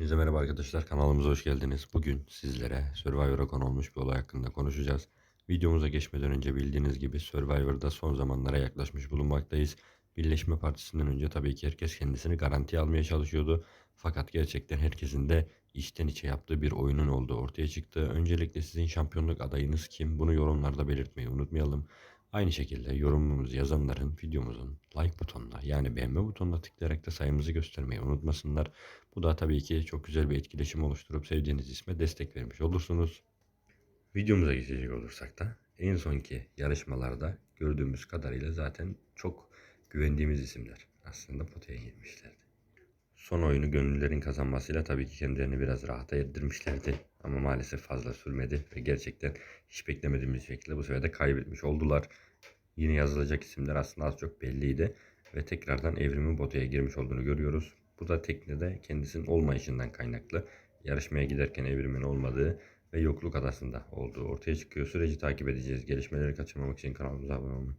Hepinize merhaba arkadaşlar. Kanalımıza hoş geldiniz. Bugün sizlere Survivor'a konu olmuş bir olay hakkında konuşacağız. Videomuza geçmeden önce bildiğiniz gibi Survivor'da son zamanlara yaklaşmış bulunmaktayız. Birleşme Partisi'nden önce tabii ki herkes kendisini garantiye almaya çalışıyordu. Fakat gerçekten herkesin de içten içe yaptığı bir oyunun olduğu ortaya çıktı. Öncelikle sizin şampiyonluk adayınız kim? Bunu yorumlarda belirtmeyi unutmayalım. Aynı şekilde yorumumuzu yazanların videomuzun like butonuna yani beğenme butonuna tıklayarak da sayımızı göstermeyi unutmasınlar. Bu da tabii ki çok güzel bir etkileşim oluşturup sevdiğiniz isme destek vermiş olursunuz. Videomuza geçecek olursak da en sonki yarışmalarda gördüğümüz kadarıyla zaten çok güvendiğimiz isimler aslında potaya girmişlerdi. Son oyunu gönüllülerin kazanmasıyla tabii ki kendilerini biraz rahata erdirmişlerdi. Ama maalesef fazla sürmedi ve gerçekten hiç beklemediğimiz şekilde bu sefer de kaybetmiş oldular. Yine yazılacak isimler aslında az çok belliydi ve tekrardan evrimin potaya girmiş olduğunu görüyoruz. Bu da teknede kendisinin olmayışından kaynaklı. Yarışmaya giderken evrimin olmadığı ve yokluk adasında olduğu ortaya çıkıyor. Süreci takip edeceğiz. Gelişmeleri kaçırmamak için kanalımıza abone olmayı